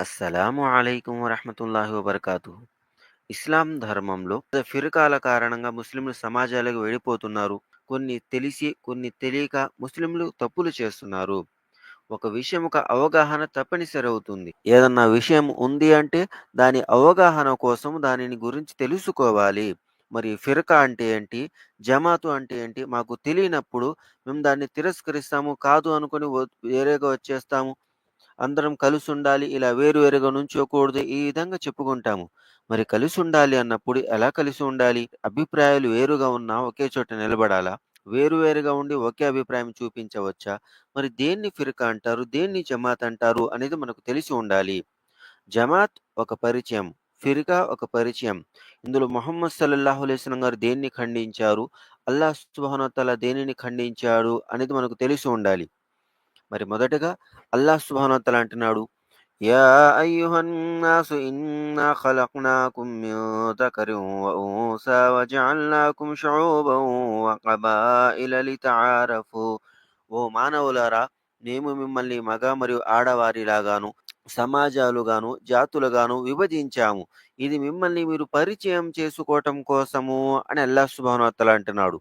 అస్సలాము అలైకుం వరహమతుల్లాహి వబర్కాతు ఇస్లాం ధర్మంలో ఫిరకాల కారణంగా ముస్లింలు సమాజాలకు వెళ్ళిపోతున్నారు. కొన్ని తెలిసి కొన్ని తెలియక ముస్లింలు తప్పులు చేస్తున్నారు. ఒక విషయం ఒక అవగాహన తప్పనిసరి అవుతుంది. ఏదన్నా విషయం ఉంది అంటే దాని అవగాహన కోసం దానిని గురించి తెలుసుకోవాలి. మరి ఫిరక అంటే ఏంటి? జమాతు అంటే ఏంటి? మాకు తెలియనప్పుడు మేము దాన్ని తిరస్కరిస్తాము కాదు అనుకుని వ- వేరేగా వచ్చేస్తాము. అందరం కలిసి ఉండాలి ఇలా వేరువేరుగా నుంచోకూడదు ఈ విధంగా చెప్పుకుంటాము. మరి కలిసి ఉండాలి అన్నప్పుడు ఎలా కలిసి ఉండాలి అభిప్రాయాలు వేరుగా ఉన్నా ఒకే చోట నిలబడాలా? వేరువేరుగా ఉండి ఒకే అభిప్రాయం చూపించవచ్చా? మరి దేన్ని ఫిర్కా అంటారు? దేన్ని జమాత్ అంటారు? అనేది మనకు తెలిసి ఉండాలి. జమాత్ ఒక పరిచయం ఫిర్కా ఒక పరిచయం. ఇందులో మొహమ్మద్ సల్లల్లాహు అలైస్లం గారు దేన్ని ఖండించారు? అల్లాహ్ సుబానతల దేనిని ఖండించాడు? అనేది మనకు తెలిసి ఉండాలి. మరి మొదటగా అల్లాహ్ సుబానతల అంటున్నాడు యా అయ్యుహన్ నాసు ఇన్నా ఖలక్నాకుం మిన్ దకరిన్ వ ఉన్సా వజఅల్నాకుం షుఊబన్ వ ఖబాయిల లితఆరఫు. ఓ మానవులారా మేము మిమ్మల్ని మగ మరియు ఆడవారిలాగాను సమాజాలుగాను జాతులుగాను విభజించాము. ఇది మిమ్మల్ని మీరు పరిచయం చేసుకోవటం కోసము అని అల్లాహ్ సుభానోత్తల అంటున్నాడు.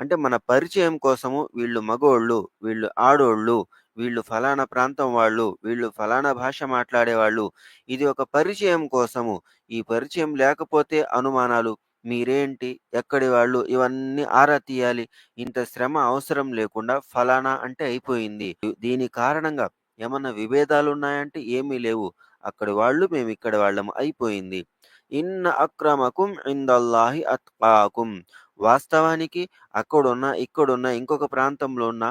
అంటే మన పరిచయం కోసము వీళ్ళు మగోళ్ళు వీళ్ళు ఆడోళ్ళు వీళ్ళు ఫలానా ప్రాంతం వాళ్ళు వీళ్ళు ఫలానా భాష మాట్లాడేవాళ్ళు. ఇది ఒక పరిచయం కోసము. ఈ పరిచయం లేకపోతే అనుమానాలు మీరేంటి ఎక్కడి వాళ్ళు ఇవన్నీ ఆరా తీయాలి. ఇంత శ్రమ అవసరం లేకుండా ఫలానా అంటే అయిపోయింది. దీని కారణంగా ఏమన్నా విభేదాలు ఉన్నాయంటే ఏమీ లేవు. అక్కడి వాళ్ళు మేము ఇక్కడి వాళ్ళము అయిపోయింది. ఇన్న అక్రమకుం ఇందల్లాహి అత్కాకుం వాస్తవానికి అక్కడున్న ఇక్కడున్న ఇంకొక ప్రాంతంలో ఉన్న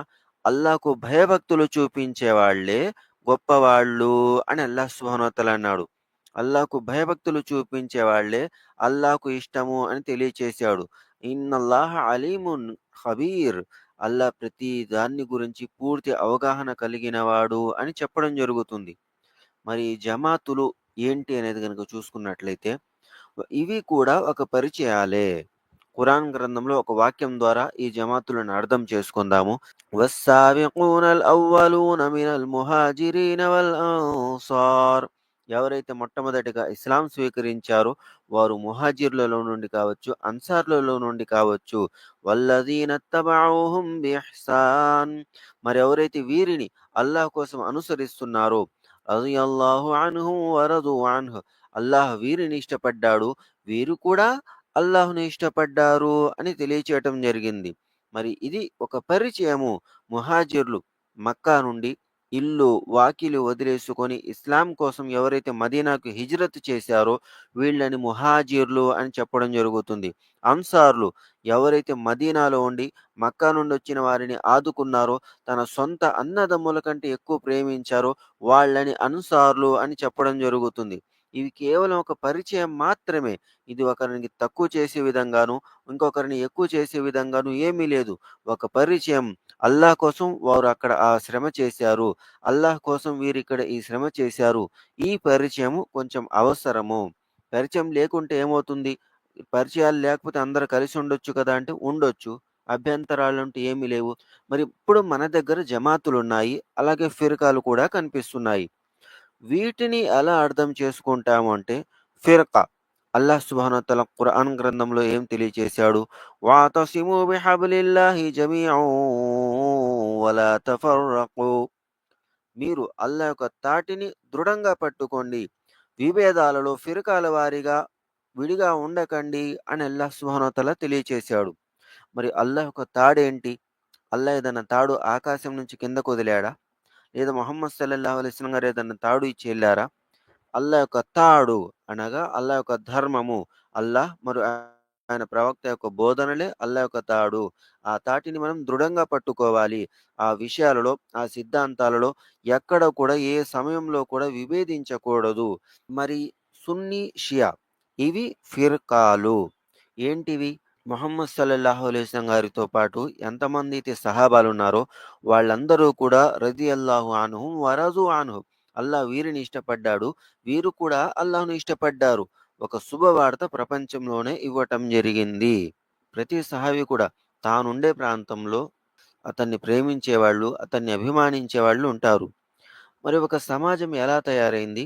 అల్లాకు భయభక్తులు చూపించే వాళ్ళే గొప్పవాళ్ళు అని అల్లాహ్ సుహనతలు అన్నాడు. అల్లాకు భయభక్తులు చూపించే వాళ్ళే అల్లాకు ఇష్టము అని తెలియచేశాడు. ఇన్నల్లాహ అలీమున్ హబీర్ అల్లా ప్రతి దాన్ని గురించి పూర్తి అవగాహన కలిగినవాడు అని చెప్పడం జరుగుతుంది. మరి జమాతులు ఏంటి అనేది కనుక చూసుకున్నట్లయితే ఇవి కూడా ఒక పరిచయాలే. ఖురాన్ గ్రంథంలో ఒక వాక్యం ద్వారా ఈ జమాతులను అర్థం చేసుకుందాము. వస్సాబిఖూన అవ్వలూన మినల్ ముహాజిరీన వల్ అన్సార్. ఎవరైతే మొట్టమొదటిగా ఇస్లాం స్వీకరించారో వారు ముహాజిర్లలో నుండి కావచ్చు అన్సార్లలో నుండి కావచ్చు వల్లదీన తబౌహుం బిహ్సాన్ మరి ఎవరైతే వీరిని అల్లాహ్ కోసం అనుసరిస్తున్నారో రదియల్లాహు అన్హు వరదు అన్హు అల్లాహ్ వీరిని ఇష్టపడ్డాడు వీరు కూడా అల్లాహ్ను ఇష్టపడ్డారు అని తెలియచేయటం జరిగింది. మరి ఇది ఒక పరిచయము. ముహాజిర్లు మక్కా నుండి ఇల్లు వాకిలు వదిలేసుకొని ఇస్లాం కోసం ఎవరైతే మదీనాకు హిజ్రత్ చేశారో వీళ్ళని ముహాజీర్లు అని చెప్పడం జరుగుతుంది. అన్సార్లు ఎవరైతే మదీనాలో ఉండి మక్కా నుండి వచ్చిన వారిని ఆదుకున్నారో తన సొంత అన్నదమ్ముల కంటే ఎక్కువ ప్రేమించారో వాళ్ళని అన్సార్లు అని చెప్పడం జరుగుతుంది. ఇవి కేవలం ఒక పరిచయం మాత్రమే. ఇది ఒకరిని తక్కువ చేసే విధంగాను ఇంకొకరిని ఎక్కువ చేసే విధంగాను ఏమీ లేదు. ఒక పరిచయం అల్లాహ్ కోసం వారు అక్కడ ఆ శ్రమ చేశారు. అల్లాహ్ కోసం వీరు ఇక్కడ ఈ శ్రమ చేశారు. ఈ పరిచయము కొంచెం అవసరము. పరిచయం లేకుంటే ఏమవుతుంది? పరిచయాలు లేకపోతే అందరు కలిసి ఉండొచ్చు కదా అంటే ఉండొచ్చు. అభ్యంతరాలు అంటే ఏమీ లేవు. మరి ఇప్పుడు మన దగ్గర జమాతులు ఉన్నాయి అలాగే ఫిరకాలు కూడా కనిపిస్తున్నాయి. వీటిని ఎలా అర్థం చేసుకుంటాము అంటే ఫిర్కా. అల్లాహ్ సుబ్హానహు ఖురాన్ గ్రంథంలో ఏం తెలియచేశాడు? వాతసిము బిహబ్లిల్లాహి జమీఅన్ వలా తఫర్రకు మీరు అల్లా యొక్క తాటిని దృఢంగా పట్టుకోండి. విభేదాలలో ఫిరకాల వారిగా విడిగా ఉండకండి అని అల్లాహ్ సుబ్హానహు తెలియచేశాడు. మరి అల్లాహ్ యొక్క తాడేంటి? అల్లాహ్ ఏదైనా తాడు ఆకాశం నుంచి కిందకు వదిలాడా? లేదా మొహమ్మద్ సల్లల్లాహు అలైహి గారు ఏదైనా తాడు ఇచ్చి వెళ్ళారా? అల్లా యొక్క తాడు అనగా అల్లా యొక్క ధర్మము. అల్లాహ్ మరి ఆయన ప్రవక్త యొక్క బోధనలే అల్లా యొక్క తాడు. ఆ తాటిని మనం దృఢంగా పట్టుకోవాలి. ఆ విషయాలలో ఆ సిద్ధాంతాలలో ఎక్కడ కూడా ఏ సమయంలో కూడా విభేదించకూడదు. మరి సున్నీ షియా ఇవి ఫిర్కాలు. ఏంటివి? మొహమ్మద్ సల్లల్లాహు అలైస్లం గారితో పాటు ఎంతమంది అయితే సహాబాలు ఉన్నారో వాళ్ళందరూ కూడా రజి అల్లాహు ఆనుహు వరజు ఆనుహు అల్లా వీరిని ఇష్టపడ్డాడు. వీరు కూడా అల్లాహ్ను ఇష్టపడ్డారు. ఒక శుభవార్త ప్రపంచంలోనే ఇవ్వటం జరిగింది. ప్రతి సహావి కూడా తానుండే ప్రాంతంలో అతన్ని ప్రేమించేవాళ్ళు అతన్ని అభిమానించే వాళ్ళు ఉంటారు. మరి ఒక సమాజం ఎలా తయారైంది?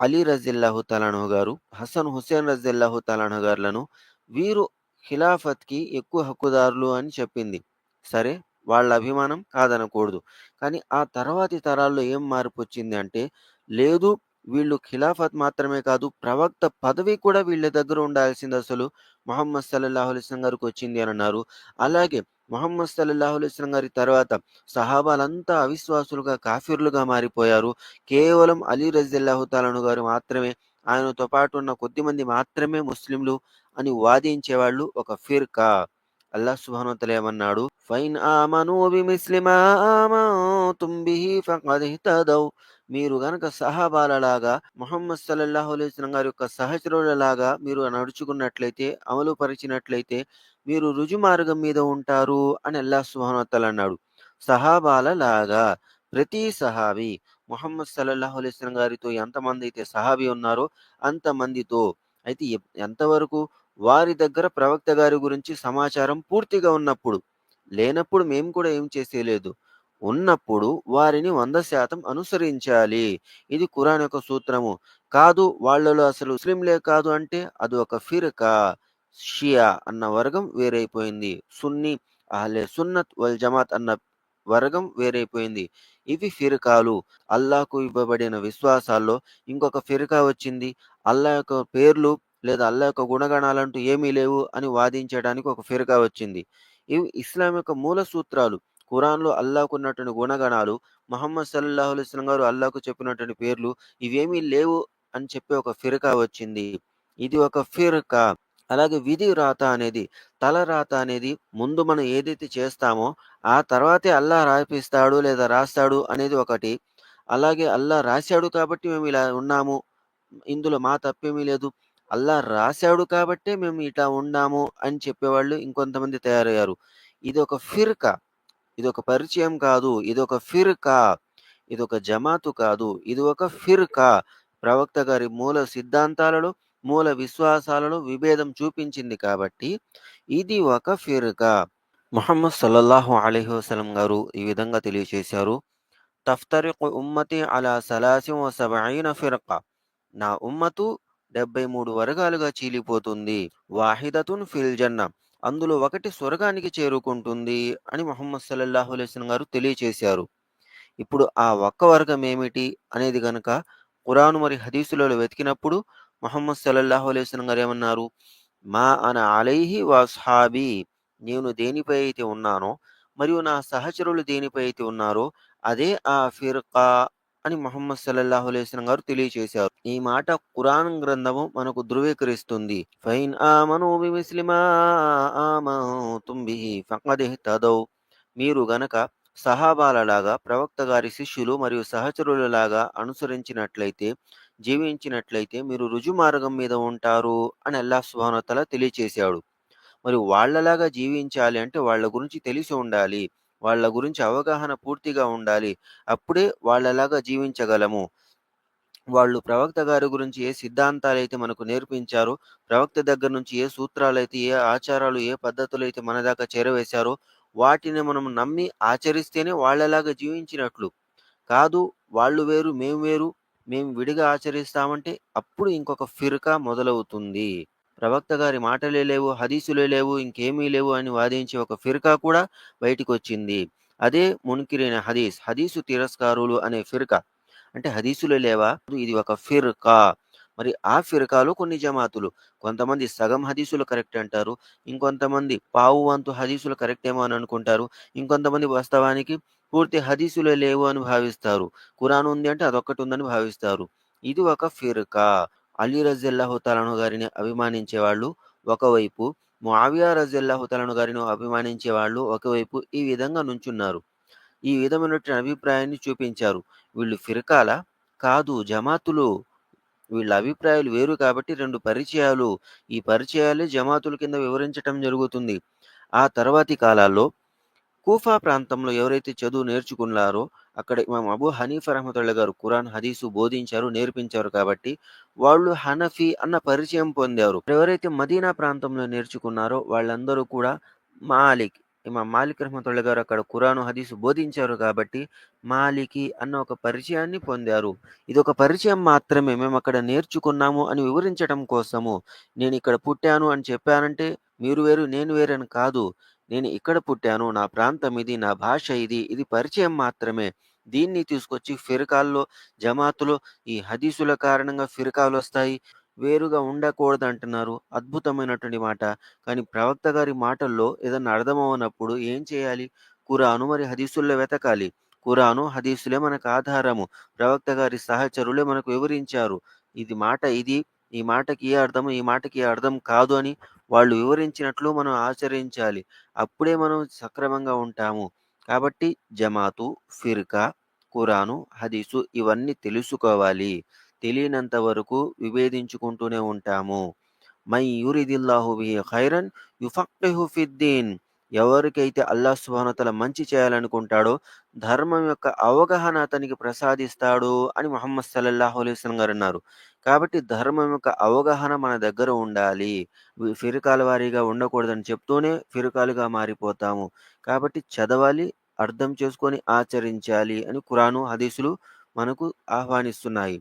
అలీ రజిల్లాహు తలాను గారు హసన్ హుసేన్ రజిల్లాహు తలాను గారులను వీరు ఖిలాఫత్కి ఎక్కువ హక్కుదారులు అని చెప్పింది. సరే వాళ్ళ అభిమానం కాదనకూడదు. కానీ ఆ తర్వాతి తరాల్లో ఏం మార్పు వచ్చింది అంటే లేదు వీళ్ళు ఖిలాఫత్ మాత్రమే కాదు ప్రవక్త పదవి కూడా వీళ్ళ దగ్గర ఉండాల్సింది అసలు మొహమ్మద్ సల్లల్లాహు అలైస్లం గారికి వచ్చింది అని అన్నారు. అలాగే మొహమ్మద్ సల్లల్లాహు అలైస్లం గారి తర్వాత సహాబాలంతా అవిశ్వాసులుగా కాఫీర్లుగా మారిపోయారు. కేవలం అలీ రజిల్లాహు తాలను గారు మాత్రమే ఆయనతో పాటు ఉన్న కొద్ది మంది మాత్రమే ముస్లింలు అని వాదించేవాళ్ళు ఒక ఫిర్కా. అల్లాహ్ సుబ్హానహు ఏమన్నాడు ఫైన్ ఆమను బిమిస్లిమా ఆమంతుం బిహి ఇహ్తదౌ. మీరు గనక సహాబాలలాగా మొహమ్మద్ సల్లల్లాహు అలైహి గారి యొక్క సహచరులలాగా మీరు నడుచుకున్నట్లయితే అమలు పరిచినట్లయితే మీరు రుజు మార్గం మీద ఉంటారు అని అల్లా సుబ్హానహు అన్నాడు సహాబాలలాగా ప్రతి సహాబీ ముహమ్మద్ సల్లల్లాహు అలైస్లం గారితో ఎంతమంది అయితే సహాబీ ఉన్నారో అంతమందితో. అయితే ఎంతవరకు వారి దగ్గర ప్రవక్త గారి గురించి సమాచారం పూర్తిగా ఉన్నప్పుడు లేనప్పుడు మేము కూడా ఏం చేసేయలేదు ఉన్నప్పుడు వారిని వంద శాతం అనుసరించాలి. ఇది ఖురాన్ యొక్క సూత్రము. కాదు వాళ్ళలో అసలు ముస్లింలే కాదు అంటే అది ఒక ఫిరకా షియా అన్న వర్గం వేరైపోయింది. సున్ని అహ్లే సున్నత్ వల్ జమాత్ అన్న వర్గం వేరైపోయింది. ఇవి ఫిరకాలు. అల్లాకు ఇవ్వబడిన విశ్వాసాల్లో ఇంకొక ఫిరకా వచ్చింది. అల్లా యొక్క పేర్లు లేదా అల్లా యొక్క గుణగణాలంటూ ఏమీ లేవు అని వాదించడానికి ఒక ఫిర్కా వచ్చింది. ఇవి ఇస్లాం యొక్క మూల సూత్రాలు. ఖురాన్లో అల్లాహకు ఉన్నటువంటి గుణగణాలు మహమ్మద్ సల్లాహు అలైహి గారు అల్లాకు చెప్పినటువంటి పేర్లు ఇవేమీ లేవు అని చెప్పి ఒక ఫిరకా వచ్చింది. ఇది ఒక ఫిరకా. అలాగే విధి రాత అనేది తల రాత అనేది ముందు మనం ఏదైతే చేస్తామో ఆ తర్వాతే అల్లా రాపిస్తాడు లేదా రాస్తాడు అనేది ఒకటి. అలాగే అల్లా రాశాడు కాబట్టి మేము ఇలా ఉన్నాము. ఇందులో మా తప్పేమీ లేదు. అల్లా రాశాడు కాబట్టే మేము ఇట్లా ఉన్నాము అని చెప్పేవాళ్ళు ఇంకొంతమంది తయారయ్యారు. ఇది ఒక ఫిర్కా. ఇది ఒక పరిచయం కాదు. ఇది ఒక ఫిర్కా. ఇది ఒక జమాతు కాదు. ఇది ఒక ఫిర్కా. ప్రవక్త గారి మూల సిద్ధాంతాలలో మూల విశ్వాసాలలో విభేదం చూపించింది కాబట్టి ఇది ఒక ఫిర్కా. ముహమ్మద్ సల్లల్లాహు అలైహి వసలం గారు ఈ విధంగా తెలియచేశారు. తఫ్తరికు ఉమ్మతి అలా సలాసిం వ సబఈన నా ఉమ్మతు డెబ్బై మూడు వర్గాలుగా చీలిపోతుంది. వాహిదతున్ ఫిల్ జన్న. అందులో ఒకటి స్వర్గానికి చేరుకుంటుంది అని ముహమ్మద్ సల్లల్లాహు అలైహి గారు తెలియచేశారు. ఇప్పుడు ఆ ఒక్క వర్గం ఏమిటి అనేది కనుక కురాను మరి హదీసులలో వెతికినప్పుడు మహమ్మద్ సల్లల్లాహు అలైహి వసల్లం గారు ఏమన్నారు? మా అన అలైహి వాస్హాబీ నేను దేనిపై అయితే ఉన్నానో మరియు నా సహచరులు దేనిపై అయితే ఉన్నారో అదే ఆ ఫిర్కా అని మొహమ్మద్ సల్లల్లాహు అలైహి గారు తెలియచేశారు. ఈ మాట కురాన్ గ్రంథము మనకు ధృవీకరిస్తుంది. ఫైన్ ఆమను బిమిస్లిమా ఆమంతుం బిహి మీరు గనక సహాబాలలాగా ప్రవక్త గారి శిష్యులు మరియు సహచరులలాగా అనుసరించినట్లయితే జీవించినట్లయితే మీరు రుజు మార్గం మీద ఉంటారు అని అల్లాహ్ సుబ్హానహు తెలియచేశాడు. మరి వాళ్ళలాగా జీవించాలి అంటే వాళ్ళ గురించి తెలిసి ఉండాలి వాళ్ళ గురించి అవగాహన పూర్తిగా ఉండాలి అప్పుడే వాళ్ళలాగా జీవించగలము. వాళ్ళు ప్రవక్త గారి గురించి ఏ సిద్ధాంతాలు అయితే మనకు నేర్పించారో ప్రవక్త దగ్గర నుంచి ఏ సూత్రాలు అయితే ఏ ఆచారాలు ఏ పద్ధతులు అయితే మన దాకా చేరవేశారో వాటిని మనం నమ్మి ఆచరిస్తేనే వాళ్ళలాగా జీవించినట్లు. కాదు వాళ్ళు వేరు మేము వేరు మేము విడిగా ఆచరిస్తామంటే అప్పుడు ఇంకొక ఫిర్కా మొదలవుతుంది. ప్రవక్త గారి మాటలే లేవు హదీసులే లేవు ఇంకేమీ లేవు అని వాదించే ఒక ఫిర్కా కూడా బయటికి వచ్చింది అదే మున్కిరైన హదీస్ హదీసు తిరస్కారులు అనే ఫిర్కా. అంటే హదీసులే లేవా? ఇది ఒక ఫిర్కా. మరి ఆ ఫిరకాలు కొన్ని జమాతులు. కొంతమంది సగం హదీసులు కరెక్ట్ అంటారు. ఇంకొంతమంది పావు వంతు హదీసులు కరెక్ట్ ఏమో అని అనుకుంటారు. ఇంకొంతమంది వాస్తవానికి పూర్తి హదీసులే లేవు అని భావిస్తారు. ఖురాన్ ఉంది అంటే అదొక్కటి ఉందని భావిస్తారు. ఇది ఒక ఫిర్కా. అలీ రజల్లాహుతాలను గారిని అభిమానించే వాళ్ళు ఒకవైపు ముఆవియా రజల్లాహుతాలను గారిని అభిమానించే వాళ్ళు ఒకవైపు ఈ విధంగా నుంచున్నారు. ఈ విధమైనటువంటి అభిప్రాయాన్ని చూపించారు. వీళ్ళు ఫిరకాల? కాదు జమాతులు. వీళ్ళ అభిప్రాయాలు వేరు కాబట్టి రెండు పరిచయాలు. ఈ పరిచయాలే జమాతుల కింద వివరించటం జరుగుతుంది. ఆ తర్వాతి కాలాల్లో కూఫా ప్రాంతంలో ఎవరైతే చదువు నేర్చుకున్నారో అక్కడ ఇమాం అబూ హనీఫ్ రహమతుల్లా గారు కురాన్ హదీసు బోధించారు నేర్పించారు కాబట్టి వాళ్ళు హనఫీ అన్న పరిచయం పొందారు. ఎవరైతే మదీనా ప్రాంతంలో నేర్చుకున్నారో వాళ్ళందరూ కూడా మాలిక్ ఇమాం మాలిక్ రహ్మతుల్లా గారు అక్కడ ఖురాను హదీసు బోధించారు కాబట్టి మాలికి అన్న ఒక పరిచయాన్ని పొందారు. ఇది ఒక పరిచయం మాత్రమే. మేము అక్కడ నేర్చుకున్నాము అని వివరించడం కోసము. నేను ఇక్కడ పుట్టాను అని చెప్పానంటే మీరు వేరు నేను వేరు అని కాదు. నేను ఇక్కడ పుట్టాను. నా ప్రాంతం ఇది నా భాష ఇది. ఇది పరిచయం మాత్రమే. దీన్ని తీసుకొచ్చి ఫిరకాల్లో జమాతులో ఈ హదీసుల కారణంగా ఫిరకాలు వస్తాయి. వేరుగా ఉండకూడదు అంటున్నారు అద్భుతమైనటువంటి మాట. కానీ ప్రవక్త గారి మాటల్లో ఏదన్నా అర్థమవనప్పుడు ఏం చేయాలి? ఖురాను మరి హదీసుల్లో వెతకాలి. ఖురాను హదీసులే మనకు ఆధారము. ప్రవక్త గారి సహచరులే మనకు వివరించారు. ఇది మాట ఇది. ఈ మాటకి ఏ అర్థం ఈ మాటకి ఏ అర్థం కాదు అని వాళ్ళు వివరించినట్లు మనం ఆచరించాలి. అప్పుడే మనం సక్రమంగా ఉంటాము. కాబట్టి జమాతు ఫిర్కా ఖురాను హదీసు ఇవన్నీ తెలుసుకోవాలి. తెలియనంత వరకు విభేదించుకుంటూనే ఉంటాము. మై యూరిదిల్లాహు బిహి ఖైరన్ యుఫక్కిహు ఫిద్దీన్. ఎవరికైతే అల్లాహ్ సుబ్హానతల మంచి చేయాలనుకుంటాడో ధర్మం యొక్క అవగాహన అతనికి ప్రసాదిస్తాడు అని మొహమ్మద్ సల్లల్లాహు అలైస్లం గారు అన్నారు. కాబట్టి ధర్మం యొక్క అవగాహన మన దగ్గర ఉండాలి. ఫిరకాల వారీగా ఉండకూడదని చెప్తూనే ఫిరకాలుగా మారిపోతాము. కాబట్టి చదవాలి అర్థం చేసుకొని ఆచరించాలి అని ఖురాను హదీసులు మనకు ఆహ్వానిస్తున్నాయి.